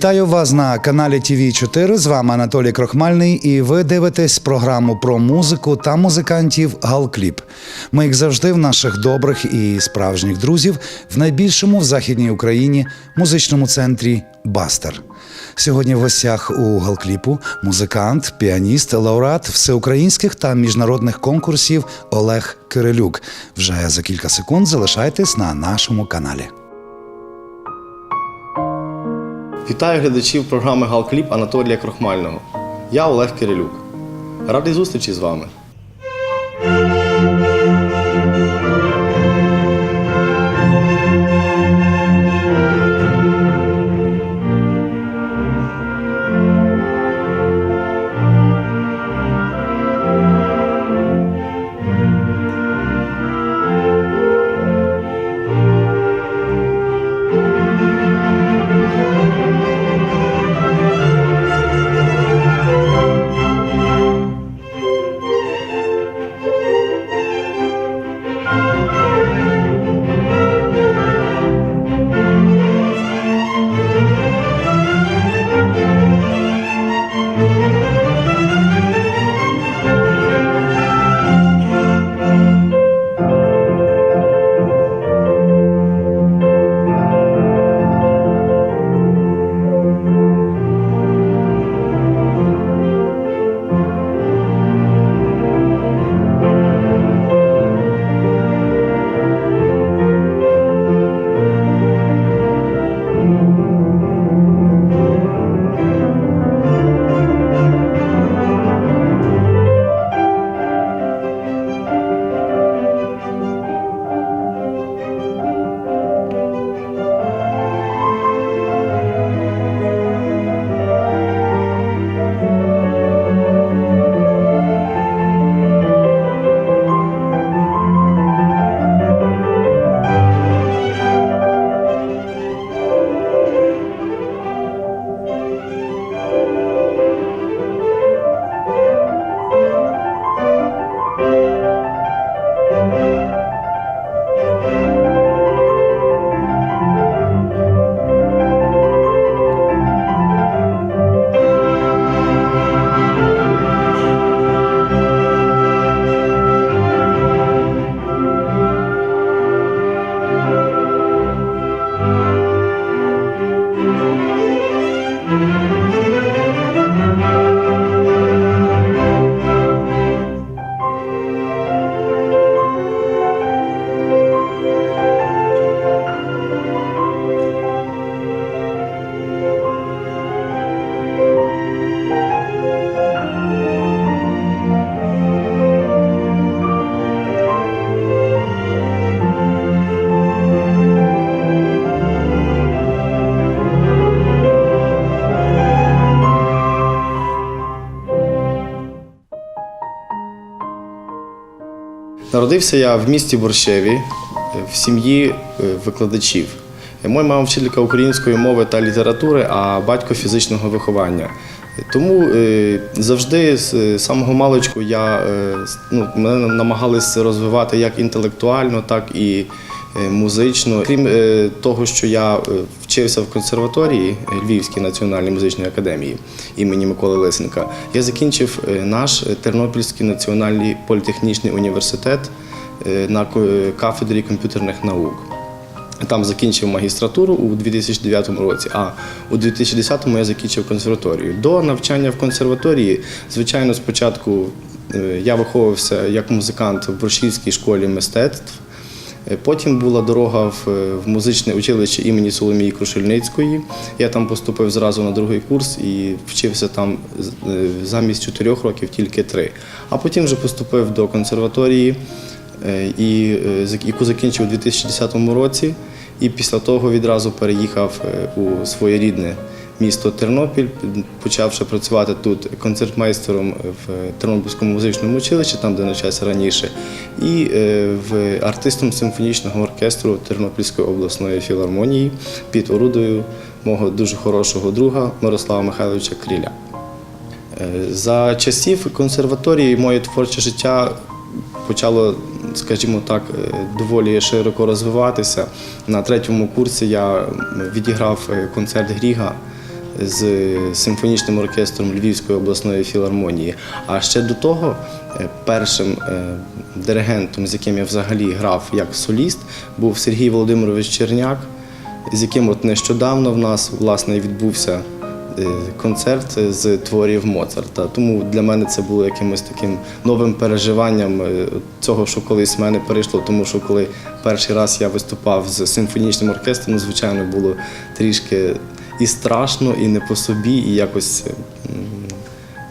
Вітаю вас на каналі ТВ 4 З вами Анатолій Крохмальний, і ви дивитесь програму про музику та музикантів Галкліп. Ми, як завжди, в наших добрих і справжніх друзів в найбільшому в західній Україні музичному центрі Бастер. Сьогодні в гостях у Галкліпу музикант, піаніст, лауреат всеукраїнських та міжнародних конкурсів Олег Кирилюк. Вже за кілька секунд залишайтесь на нашому каналі. Вітаю глядачів програми Галкліп Анатолія Крохмального. Я Олег Кирилюк. Радий зустрічі з вами. Народився я в місті Борщеві е, в сім'ї е, викладачів. Е, Моя мама вчителька української мови та літератури, а батько фізичного виховання. Тому завжди з самого маличку я ну, мене намагалися розвивати як інтелектуально, так і музично. Крім того, що я вчився в консерваторії Львівській національній музичній академії імені Миколи Лисенка, я закінчив е, наш е, Тернопільський національний політехнічний університет е, на кафедрі комп'ютерних наук. Там закінчив магістратуру у 2009 році, а у 2010-му я закінчив консерваторію. До навчання в консерваторії, звичайно, спочатку я виховувався як музикант в Брошівській школі мистецтв. Е, Потім була дорога в, е, в музичне училище імені Соломії Крушельницької. Я там поступив зразу на другий курс і вчився там е, замість чотирьох років тільки три. А потім вже поступив до консерваторії, і, яку закінчив у 2010 році. І після того відразу переїхав у своє рідне місто Тернопіль, почавши працювати тут концертмейстером в Тернопільському музичному училищі, там де навчався раніше, і е, в артистом симфонічного оркестру Тернопільської обласної філармонії під орудою мого дуже хорошого друга Мирослава Михайловича Кріля. Е, За часів консерваторії моє творче життя почало, скажімо так, е, доволі широко розвиватися. На третьому курсі я відіграв концерт Гріга з симфонічним оркестром Львівської обласної філармонії. А ще до того е, першим е, диригентом, з яким я взагалі грав як соліст, був Сергій Володимирович Черняк, з яким от нещодавно в нас власне відбувся е, концерт з творів Моцарта. Тому для мене це було якимось таким новим переживанням цього, що колись в мене перейшло. Тому що коли перший раз я виступав з симфонічним оркестром, ну, звичайно, було трішки і страшно, і не по собі, і якось.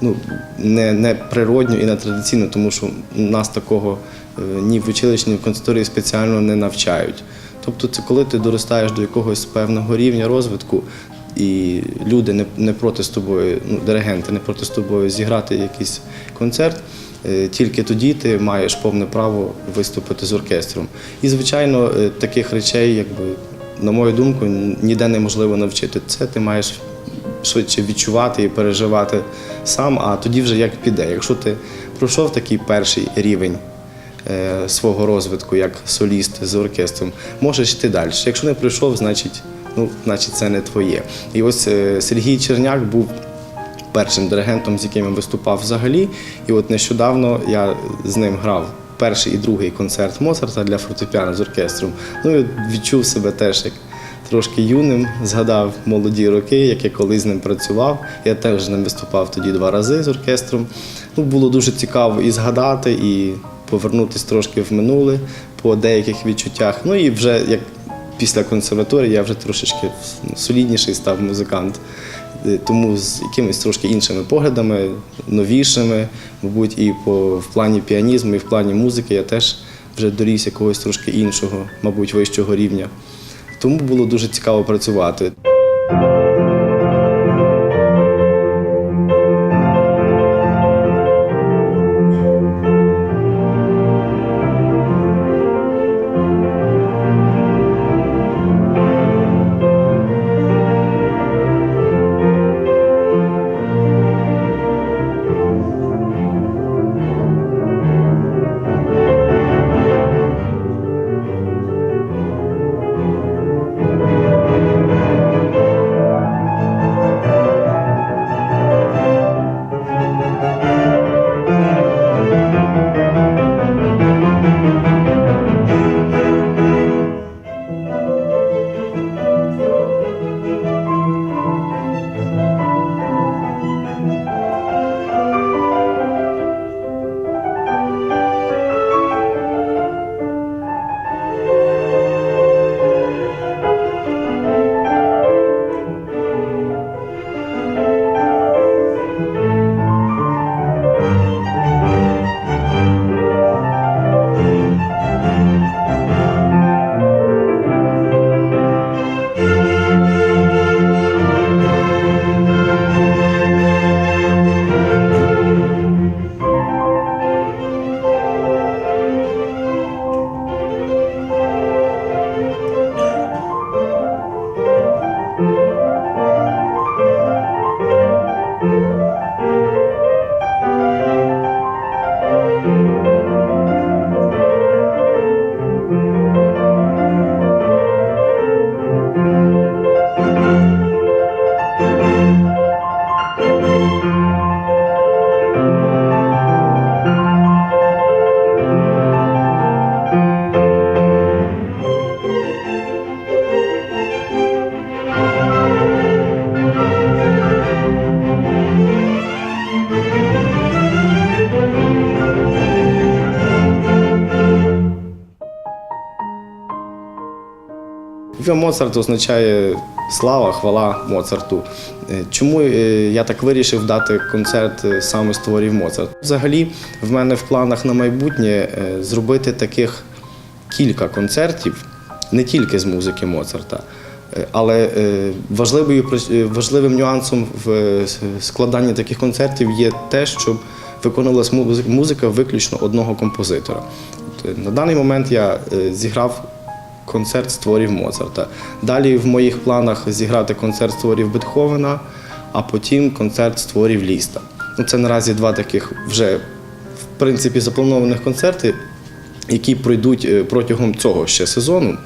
Ну, не, не природньо і не традиційно, тому що нас такого е, ні в училищі, ні в консерваторії спеціально не навчають. Тобто, це коли ти доростаєш до якогось певного рівня розвитку, і люди не, не проти з тобою, ну, диригенти не проти з тобою зіграти якийсь концерт, е, тільки тоді ти маєш повне право виступити з оркестром. І, звичайно, е, таких речей, якби, на мою думку, ніде неможливо навчити. Це ти маєш швидше відчувати і переживати сам, а тоді вже як піде. Якщо ти пройшов такий перший рівень е, свого розвитку як соліст з оркестром, можеш йти далі. Якщо не пройшов, значить, ну, значить це не твоє. І ось е, Сергій Черняк був першим диригентом, з яким я виступав взагалі. І от нещодавно я з ним грав перший і другий концерт Моцарта для фортепіано з оркестром. Ну і відчув себе теж як трошки юним, згадав молоді роки, як я колись з ним працював. Я теж з ним виступав тоді два рази з оркестром. Ну, було дуже цікаво і згадати, і повернутися трошки в минуле по деяких відчуттях. Ну і вже як після консерваторії я вже трошечки солідніший став музикант. Е, Тому з якимись трошки іншими поглядами, новішими, мабуть, і по, в плані піанізму, і в плані музики я теж вже доріс якогось трошки іншого, мабуть, вищого рівня. Тому було дуже цікаво працювати. Моцарт означає слава, хвала Моцарту. Е, Чому е, я так вирішив дати концерт е, саме з творів Моцарта? Взагалі, в мене в планах на майбутнє зробити таких кілька концертів, не тільки з музики Моцарта. Але важливою, важливим нюансом в складанні таких концертів є те, щоб виконувалась музи- музика виключно одного композитора. На даний момент я зіграв концерт з творів Моцарта. Далі в моїх планах зіграти концерт з творів Бетховена, а потім концерт з творів Ліста. Ну, це наразі два таких вже в принципі запланованих концерти, які пройдуть е, протягом цього ще сезону.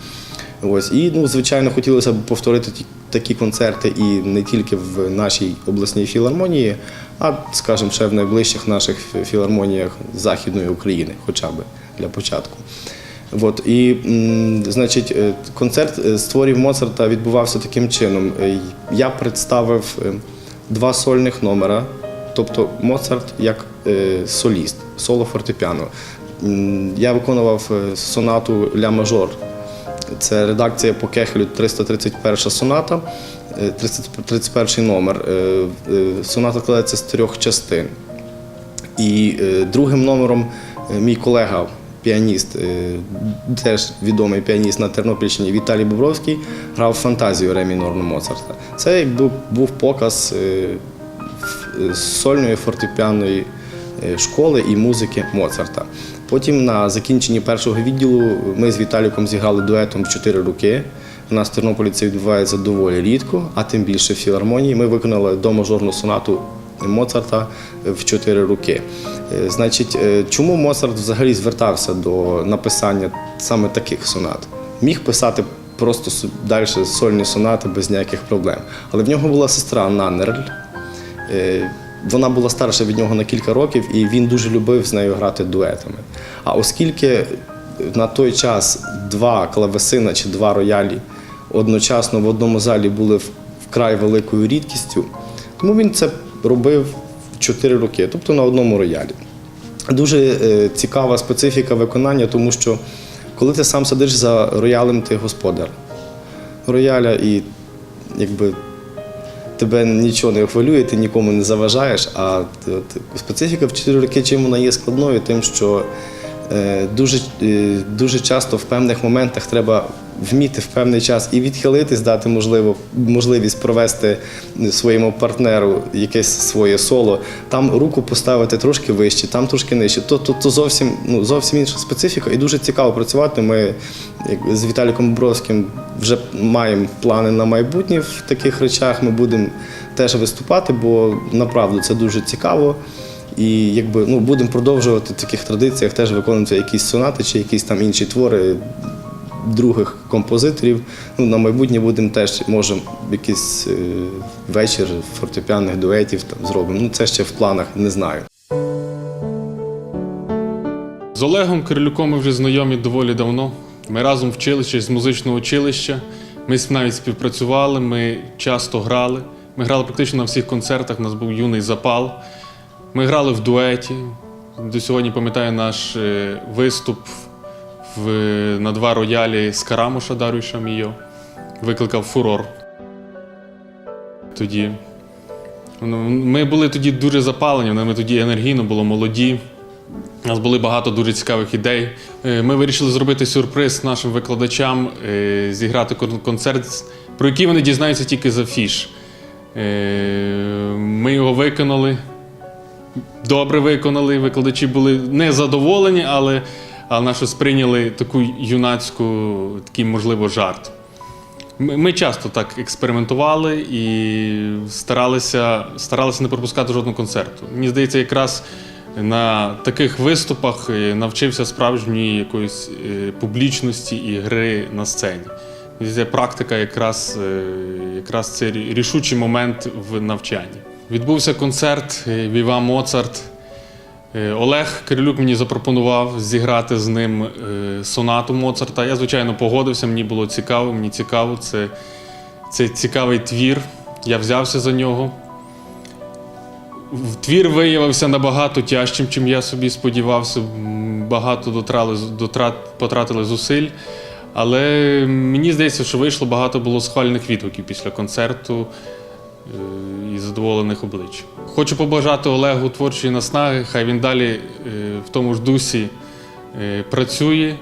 Ось. І, ну, звичайно, хотілося б повторити такі концерти і не тільки в нашій обласній філармонії, а, скажімо, ще в найближчих наших філармоніях Західної України, хоча б для початку. От, і, значить, е, концерт е, з творів Моцарта відбувався таким чином. Е, Я представив два сольних номера, тобто Моцарт як соліст, соло фортепіано. Я виконував сонату Ля мажор. Це редакція по Кехелю 331 соната, е, 331 номер. Соната складається з трьох частин. І другим номером мій колега, піаніст, е, теж відомий піаніст на Тернопільщині Віталій Бобровський, грав фантазію ре мінорну Моцарта. Це був, показ е, е, сольної фортепіаної школи і музики Моцарта. Потім на закінченні першого відділу ми з Віталіком зіграли дуетом чотири роки. У нас в Тернополі це відбувається доволі рідко, а тим більше в філармонії. Ми виконали домажорну сонату Моцарта в чотири роки. Е, Значить, е, чому Моцарт взагалі звертався до написання саме таких сонат? Міг писати просто далі сольні сонати без ніяких проблем. Але в нього була сестра Наннерль. Е, Вона була старша від нього на кілька років, і він дуже любив з нею грати дуетами. А оскільки на той час два клавесина чи два роялі одночасно в одному залі були вкрай великою рідкістю, тому він це робив в 4 роки, тобто на одному роялі. Дуже е, цікава специфіка виконання, тому що коли ти сам сидиш за роялем, ти господар рояля і якби тебе нічого не хвилює, ти нікому не заважаєш. А специфіка в 4 роки чим вона є складною, тим, що дуже, е, дуже часто в певних моментах треба вміти в певний час і відхилитись, дати можливо, можливість провести своєму партнеру якесь своє соло, там руку поставити трошки вище, там трошки нижче. То, то, то зовсім, ну, зовсім інша специфіка і дуже цікаво працювати. Ми з Віталіком Бровським вже маємо плани на майбутнє в таких речах. Ми будемо теж виступати, бо направду це дуже цікаво. І якби ну будемо продовжувати в таких традиціях, теж виконувати якісь сонати чи якісь там інші твори других композиторів. Ну, на майбутнє будемо теж, може, якийсь е, вечір фортепіаних дуетів там зробимо. Ну, це ще в планах, не знаю. З Олегом Кирилюком ми вже знайомі доволі давно. Ми разом вчилися з музичного училища. Ми навіть співпрацювали, ми часто грали. Ми грали практично на всіх концертах, у нас був юний запал. Ми грали в дуеті. До сьогодні пам'ятаю наш е, виступ в, на два роялі з Карамуша Дарюша Мійо. Викликав фурор. Тоді. Ну, Ми були тоді дуже запалені, ми тоді енергійно були молоді. У нас були багато дуже цікавих ідей. Е, Ми вирішили зробити сюрприз нашим викладачам, е, зіграти концерт, про який вони дізнаються тільки з афіш. Е, Ми його виконали, добре виконали. Викладачі були не задоволені, але, але наші сприйняли таку юнацьку, такий, можливо, жарт. Ми, часто так експериментували і старалися, старалися не пропускати жодного концерту. Мені здається, якраз на таких виступах е, навчився справжньої якоїсь е, публічності і гри на сцені. Здається, Практика якраз, е, якраз це рішучий момент в навчанні. Відбувся концерт е, Віва Моцарт. Е, Олег Кирилюк мені запропонував зіграти з ним е, сонату Моцарта. Я, звичайно, погодився, мені було цікаво, мені цікаво. Це, це цікавий твір. Я взявся за нього. Твір виявився набагато тяжчим, чим я собі сподівався. Багато дотрали, дотрат, потратили зусиль. Але мені здається, що вийшло багато було схвальних відгуків після концерту і задоволених облич. Хочу побажати Олегу творчої наснаги, хай він далі е, в тому ж дусі е, працює,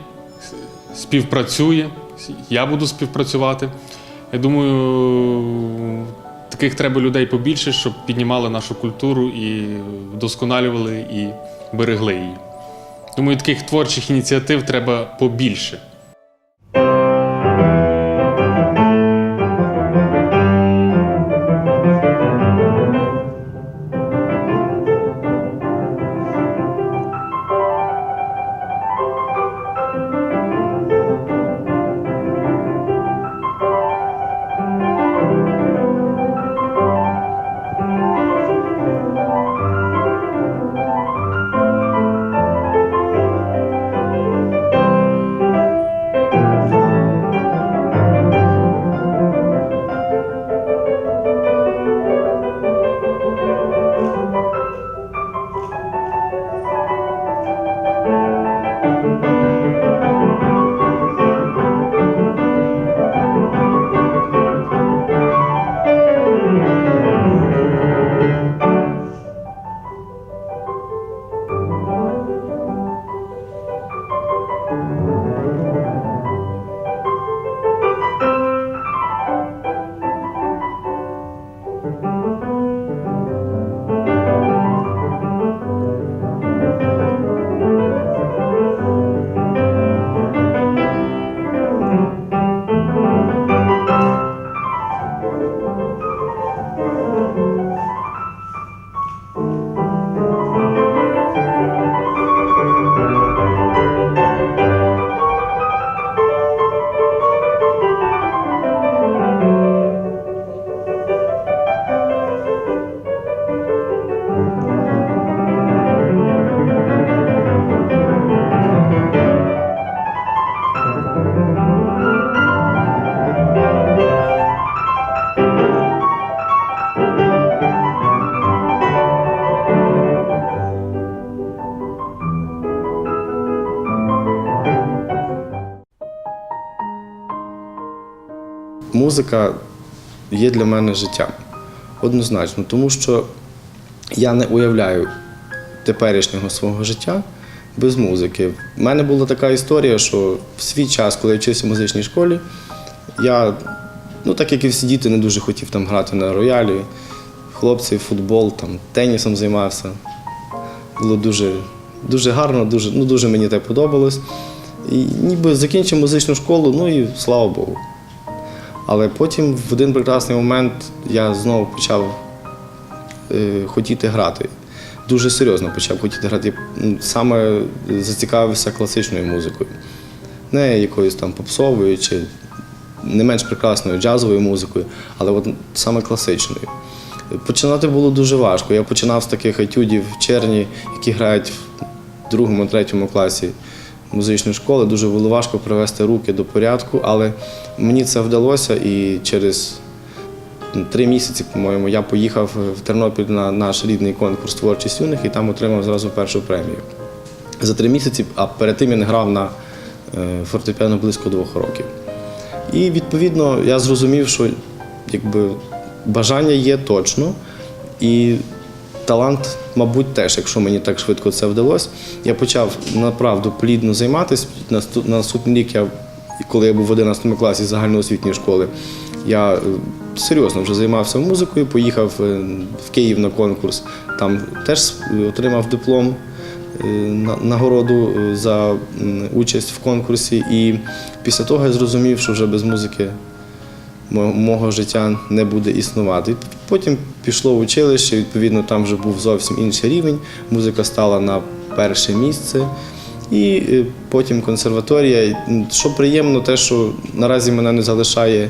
співпрацює. Я буду співпрацювати. Я думаю, таких треба людей побільше, щоб піднімали нашу культуру і вдосконалювали і берегли її. Думаю, таких творчих ініціатив треба побільше. Музика є для мене життям. Однозначно, тому що я не уявляю теперішнього свого життя без музики. У мене була така історія, що в свій час, коли я вчився в музичній школі, я, ну так як і всі діти, не дуже хотів там грати на роялі. Хлопці, футбол, там, тенісом займався. Було дуже, дуже гарно, дуже, ну, дуже мені те подобалось. І ніби закінчив музичну школу, ну і слава Богу. Але потім в один прекрасний момент я знову почав е, хотіти грати. Дуже серйозно почав хотіти грати. Саме зацікавився класичною музикою. Не якоюсь там попсовою чи не менш прекрасною джазовою музикою, але от саме класичною. Починати було дуже важко. Я починав з таких етюдів черні, які грають в другому, третьому класі музичної школи. Дуже було важко привести руки до порядку, але мені це вдалося і через три місяці, по-моєму, я поїхав в Тернопіль на наш рідний конкурс творчість юних і там отримав зразу першу премію. За три місяці, а перед тим я не грав на е, фортепіано близько двох років. І відповідно я зрозумів, що якби бажання є точно, і талант, мабуть, теж, якщо мені так швидко це вдалося. Я почав направду плідно займатися. На наступний рік я, коли я був в 11 класі загальноосвітньої школи, я е, серйозно вже займався музикою, поїхав е, в Київ на конкурс, там теж е, отримав диплом нагороду за участь в конкурсі. І після того я зрозумів, що вже без музики мого життя не буде існувати. Потім пішло в училище, відповідно, там вже був зовсім інший рівень. Музика стала на перше місце. І е, потім консерваторія. Що приємно, те, що наразі мене не залишає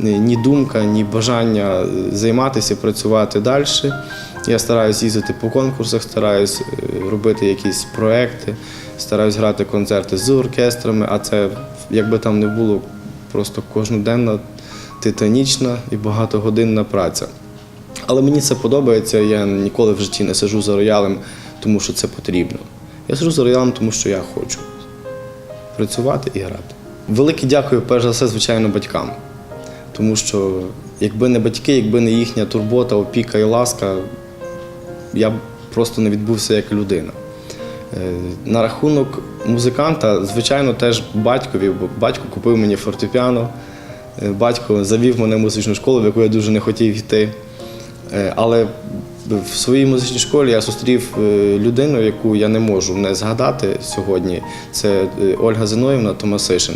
е, ні думка, ні бажання е, займатися, працювати далі. Я стараюсь їздити по конкурсах, стараюсь робити якісь проекти, стараюсь грати концерти з оркестрами, а це, як би там не було, просто кожноденна, титанічна і багатогодинна праця. Але мені це подобається, я ніколи в житті не сижу за роялем, тому що це потрібно. Я сижу за роялем, тому що я хочу працювати і грати. Велике дякую, перш за все, звичайно, батькам. Тому що якби не батьки, якби не їхня турбота, опіка і ласка, я б просто не відбувся як людина. Е, На рахунок музиканта, звичайно, теж батькові, бо батько купив мені фортепіано, батько завів мене в музичну школу, в яку я дуже не хотів йти. Е, Але в своїй музичній школі я зустрів е, людину, яку я не можу не згадати сьогодні. Це е, Ольга Зиноївна Томасишин.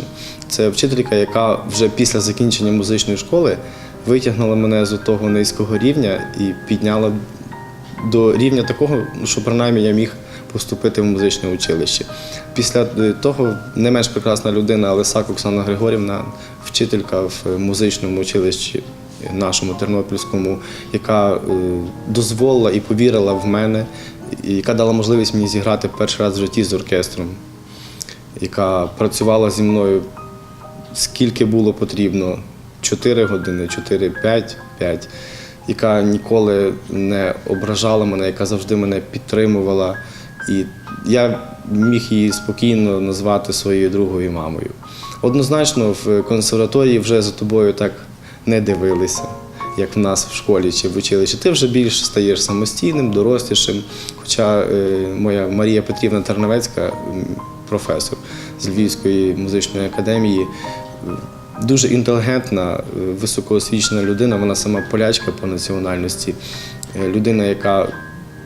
Це вчителька, яка вже після закінчення музичної школи витягнула мене з того низького рівня і підняла до рівня такого, що принаймні я міг поступити в музичне училище. Після е, того не менш прекрасна людина Лисак Оксана Григорівна, вчителька в музичному училищі нашому тернопільському, яка е, дозволила і повірила в мене, яка дала можливість мені зіграти перший раз в житті з оркестром, яка працювала зі мною скільки було потрібно 4 години, 4, 5, 5, яка ніколи не ображала мене, яка завжди мене підтримувала. І я міг її спокійно назвати своєю другою мамою. Однозначно, в консерваторії вже за тобою так не дивилися, як в нас в школі чи в училищі. Ти вже більш стаєш самостійним, дорослішим. Хоча е, моя Марія Петрівна Терновецька, м, професор з Львівської музичної академії, дуже інтелігентна, е, високоосвічена людина, вона сама полячка по національності, Е, людина, яка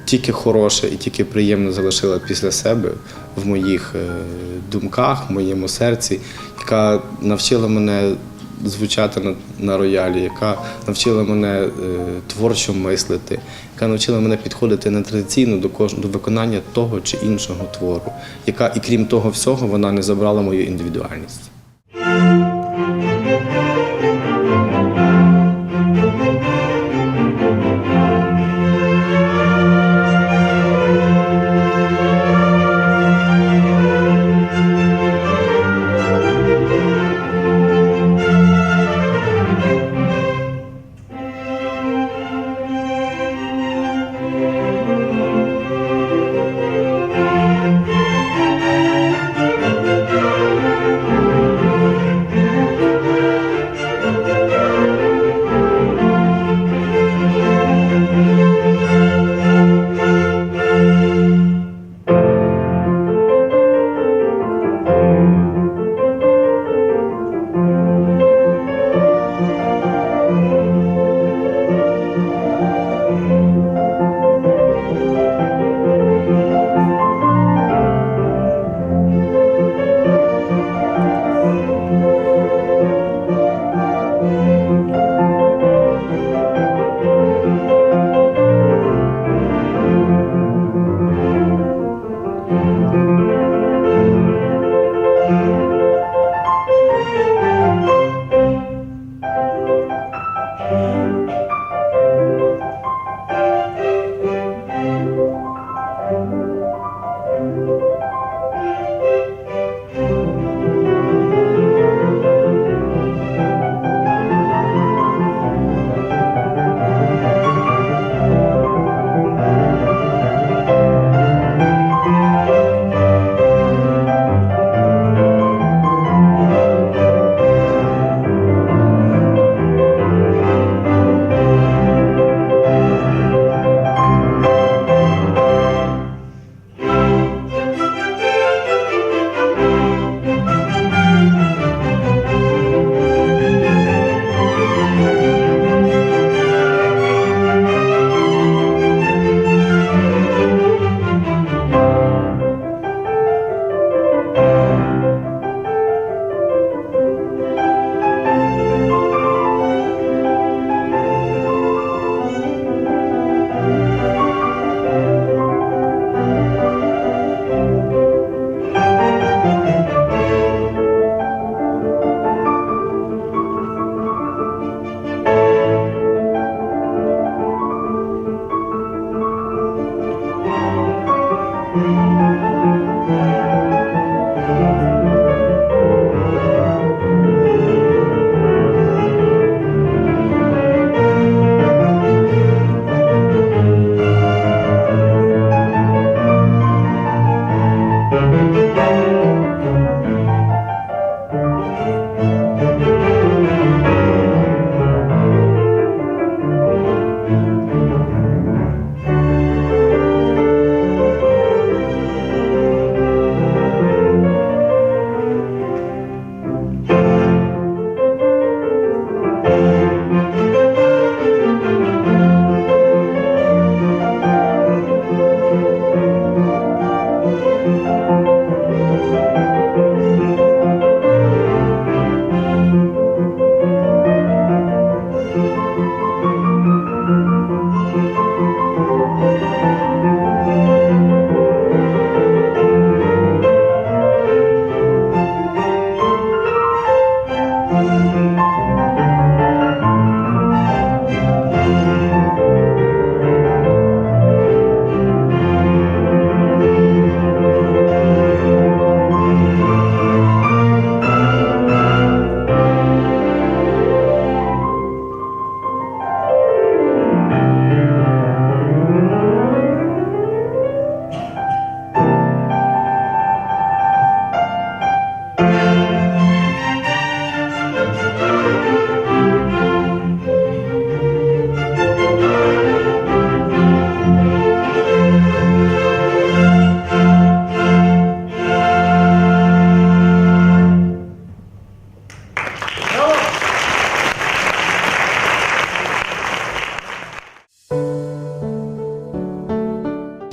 тільки хороше і тільки приємне залишила після себе в моїх е, думках, в моєму серці, яка навчила мене звучати на, на роялі, яка навчила мене е, творчо мислити, яка навчила мене підходити нетрадиційно до кожного до виконання того чи іншого твору, яка, і крім того всього, вона не забрала мою індивідуальність.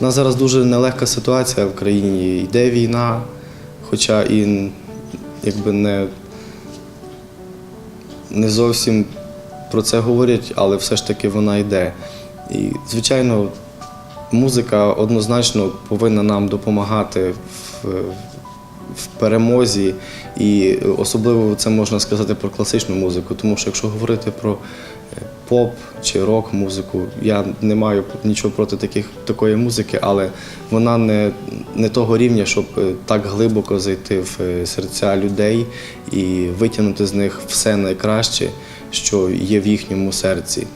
Нас зараз дуже нелегка ситуація в країні. Йде війна, хоча і якби не, не зовсім про це говорять, але все ж таки вона йде. І, звичайно, музика однозначно повинна нам допомагати в, в перемозі, і особливо це можна сказати про класичну музику, тому що якщо говорити про поп чи рок-музику, я не маю нічого проти таких, такої музики, але вона не, не того рівня, щоб е, так глибоко зайти в е, серця людей і витягнути з них все найкраще, що є в їхньому серці.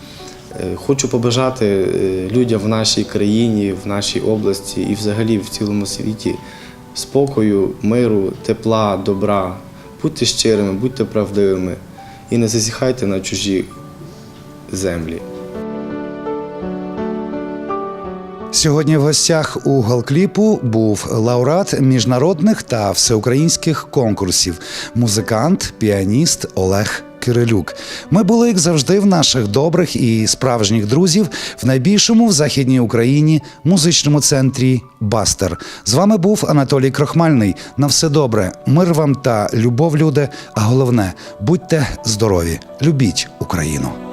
Е, Хочу побажати людям в нашій країні, в нашій області і взагалі в цілому світі спокою, миру, тепла, добра. Будьте щирими, будьте правдивими і не зазіхайте на чужі землі. Сьогодні в гостях у Галкліпу був лауреат міжнародних та всеукраїнських конкурсів, музикант, піаніст Олег Кирилюк. Ми були, як завжди, в наших добрих і справжніх друзів в найбільшому в західній Україні музичному центрі Бастер. З вами був Анатолій Крохмальний. На все добре, мир вам та любов, люди. А головне, будьте здорові, любіть Україну.